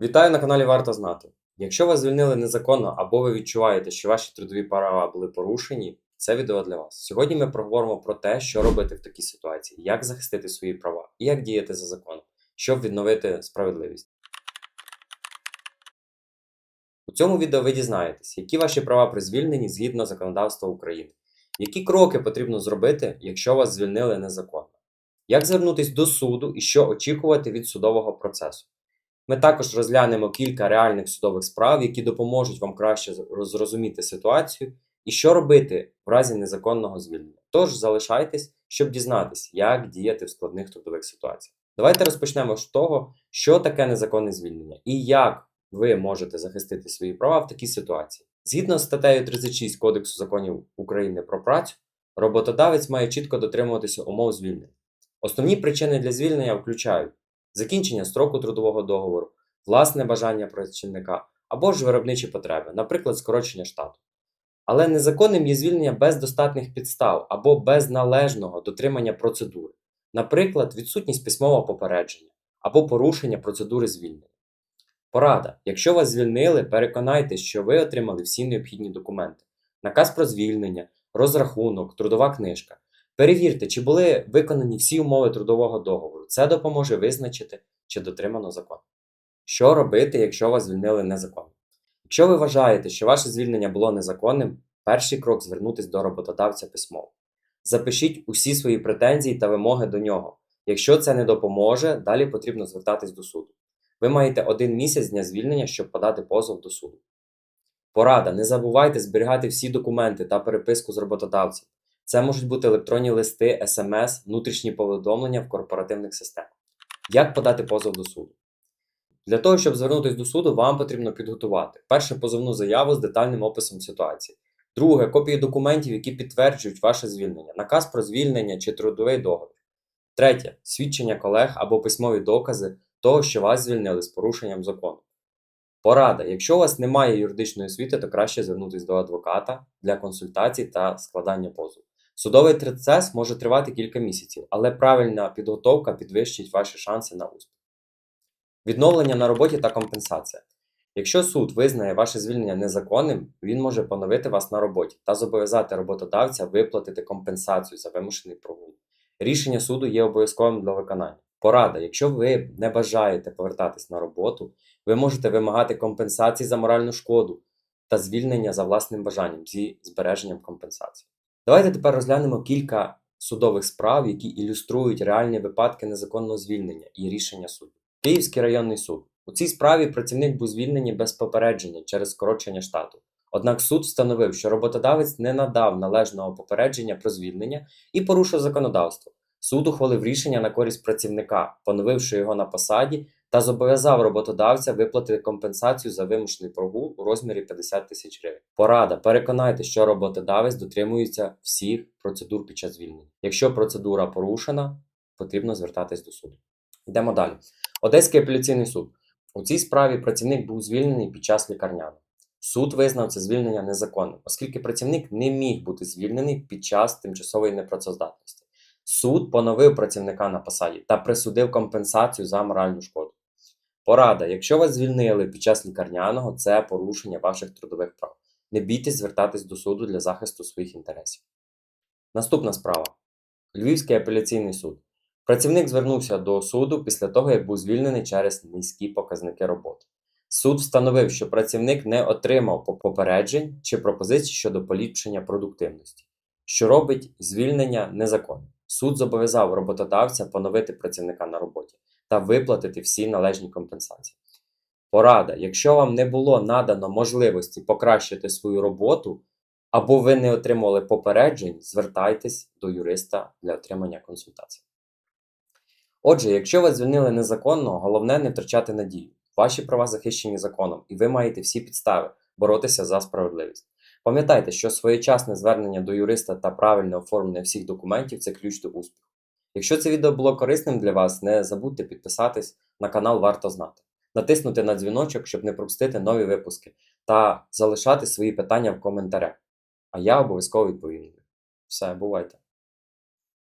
Вітаю на каналі Варто знати. Якщо вас звільнили незаконно або ви відчуваєте, що ваші трудові права були порушені, це відео для вас. Сьогодні ми проговоримо про те, що робити в такій ситуації, як захистити свої права і як діяти за законом, щоб відновити справедливість. У цьому відео ви дізнаєтесь, які ваші права при звільненні згідно законодавства України, які кроки потрібно зробити, якщо вас звільнили незаконно, як звернутися до суду і що очікувати від судового процесу. Ми також розглянемо кілька реальних судових справ, які допоможуть вам краще зрозуміти ситуацію і що робити в разі незаконного звільнення. Тож залишайтесь, щоб дізнатися, як діяти в складних трудових ситуаціях. Давайте розпочнемо з того, що таке незаконне звільнення і як ви можете захистити свої права в такій ситуації. Згідно з статтею 36 Кодексу законів України про працю, роботодавець має чітко дотримуватися умов звільнення. Основні причини для звільнення включають закінчення строку трудового договору, власне бажання працівника або ж виробничі потреби, наприклад, скорочення штату. Але незаконним є звільнення без достатніх підстав або без належного дотримання процедури, наприклад, відсутність письмового попередження або порушення процедури звільнення. Порада: якщо вас звільнили, переконайтеся, що ви отримали всі необхідні документи: наказ про звільнення, розрахунок, трудова книжка. Перевірте, чи були виконані всі умови трудового договору. Це допоможе визначити, чи дотримано закон. Що робити, якщо вас звільнили незаконно? Якщо ви вважаєте, що ваше звільнення було незаконним, перший крок звернутися до роботодавця письмово. Запишіть усі свої претензії та вимоги до нього. Якщо це не допоможе, далі потрібно звертатись до суду. Ви маєте один місяць дня звільнення, щоб подати позов до суду. Порада: не забувайте зберігати всі документи та переписку з роботодавцем. Це можуть бути електронні листи, смс, внутрішні повідомлення в корпоративних системах. Як подати позов до суду? Для того, щоб звернутися до суду, вам потрібно підготувати перше позовну заяву з детальним описом ситуації. Друге копії документів, які підтверджують ваше звільнення, наказ про звільнення чи трудовий договір. Третє свідчення колег або письмові докази того, що вас звільнили з порушенням закону. Порада: якщо у вас немає юридичної освіти, то краще звернутися до адвоката для консультацій та складання позову. Судовий процес може тривати кілька місяців, але правильна підготовка підвищить ваші шанси на успіх. Відновлення на роботі та компенсація. Якщо суд визнає ваше звільнення незаконним, він може поновити вас на роботі та зобов'язати роботодавця виплатити компенсацію за вимушений прогул. Рішення суду є обов'язковим для виконання. Порада: якщо ви не бажаєте повертатись на роботу, ви можете вимагати компенсації за моральну шкоду та звільнення за власним бажанням зі збереженням компенсації. Давайте тепер розглянемо кілька судових справ, які ілюструють реальні випадки незаконного звільнення і рішення суду. Київський районний суд. У цій справі працівник був звільнений без попередження через скорочення штату. Однак суд встановив, що роботодавець не надав належного попередження про звільнення і порушив законодавство. Суд ухвалив рішення на користь працівника, поновивши його на посаді, та зобов'язав роботодавця виплатити компенсацію за вимушений прогул у розмірі 50 тисяч гривень. Порада: переконайте, що роботодавець дотримується всіх процедур під час звільнення. Якщо процедура порушена, потрібно звертатись до суду. Йдемо далі. Одеський апеляційний суд. У цій справі працівник був звільнений під час лікарняного. Суд визнав це звільнення незаконним, оскільки працівник не міг бути звільнений під час тимчасової непрацездатності. Суд поновив працівника на посаді та присудив компенсацію за моральну шкоду. Порада: якщо вас звільнили під час лікарняного, це порушення ваших трудових прав. Не бійтесь звертатись до суду для захисту своїх інтересів. Наступна справа: Львівський апеляційний суд. Працівник звернувся до суду після того, як був звільнений через низькі показники роботи. Суд встановив, що працівник не отримав попереджень чи пропозицій щодо поліпшення продуктивності, що робить звільнення незаконним. Суд зобов'язав роботодавця поновити працівника на роботі та виплатити всі належні компенсації. Порада: якщо вам не було надано можливості покращити свою роботу, або ви не отримали попереджень, звертайтесь до юриста для отримання консультацій. Отже, якщо вас звільнили незаконно, головне не втрачати надію. Ваші права захищені законом, і ви маєте всі підстави боротися за справедливість. Пам'ятайте, що своєчасне звернення до юриста та правильне оформлення всіх документів це ключ до успіху. Якщо це відео було корисним для вас, не забудьте підписатись на канал Варто знати, натиснути на дзвіночок, щоб не пропустити нові випуски, та залишати свої питання в коментарях. А я обов'язково відповім. Все, бувайте!